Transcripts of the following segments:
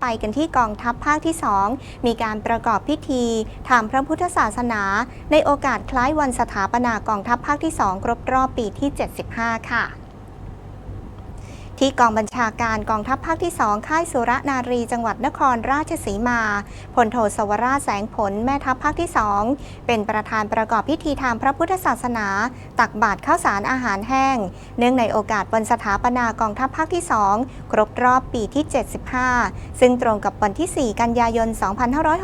ไปกันที่กองทัพภาคที่ 2 มีการประกอบพิธีทางพระพุทธศาสนา ในโอกาสคล้ายวันสถาปนากองทัพภาคที่ 2 ครบรอบปีที่ 75 ค่ะ ที่กองบัญชาการกองทัพภาคที่ 2 ค่ายสุรนารี จังหวัดนครราชสีมาพลโทสวราชแสงผลแม่ทัพภาคที่ 2 เป็นประธานประกอบพิธีทางพระพุทธศาสนา ตักบาตรข้าวสารอาหารแห้ง เนื่องในโอกาสวันสถาปนากองทัพภาคที่ 2 ครบรอบปีที่ 75 ซึ่งตรงกับวันที่ 4 กันยายน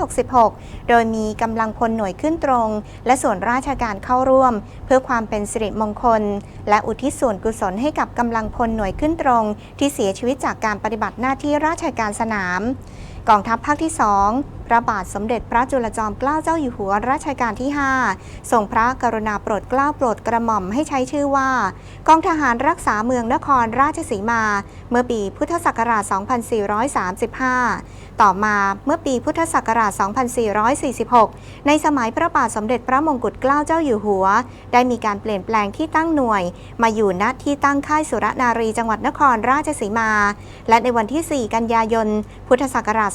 2566 โดยมีกำลังพลหน่วยขึ้นตรง และส่วนราชการเข้าร่วม เพื่อความเป็นสิริมงคล และอุทิศส่วนกุศลให้กับกำลังพลหน่วยขึ้นตรงที่เสียชีวิตจากการปฏิบัติหน้าที่ราชการสนาม กองทัพภาคที่ 2 พระบาทสมเด็จพระจุลจอมเกล้าเจ้าอยู่หัวรัชกาลที่ 5 ทรงพระกรุณาโปรดเกล้าโปรดกระหม่อมให้ใช้ชื่อว่า กองทหารรักษาเมืองนครราชสีมา เมื่อปีพุทธศักราช 2435 ต่อมาเมื่อปีพุทธศักราช 2446 ในสมัยพระบาทสมเด็จพระมงกุฎเกล้าเจ้าอยู่หัว ได้มีการเปลี่ยนแปลงที่ตั้งหน่วย มาอยู่ณที่ตั้งค่ายสุรนารีจังหวัดนครราชสีมา และในวันที่ 4 กันยายน พุทธศักราช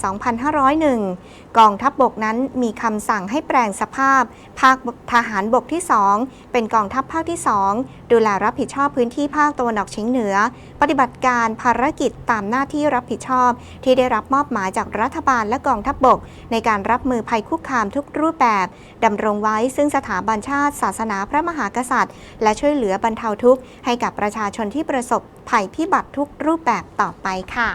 2501 กองทัพบบกนั้นมีคำสั่งให้แปลงสภาพ ภาคทหารบกที่ 2 เป็นกองทัพภาคที่ 2 ดูแลรับผิดชอบพื้นที่ภาคตะวันออกเฉียงเหนือ ปฏิบัติการภารกิจตามหน้าที่รับผิดชอบ ที่ได้รับมอบหมายจากรัฐบาลและกองทัพบบก ในการรับมือภัยคุกคามทุกรูปแบบดำรงไว้ซึ่งสถาบันชาติ ศาสนาพระมหากษัตริย์ และช่วยเหลือบรรเทาทุกข์ให้กับประชาชนที่ประสบภัยพิบัติทุกรูปแบบต่อไปค่ะ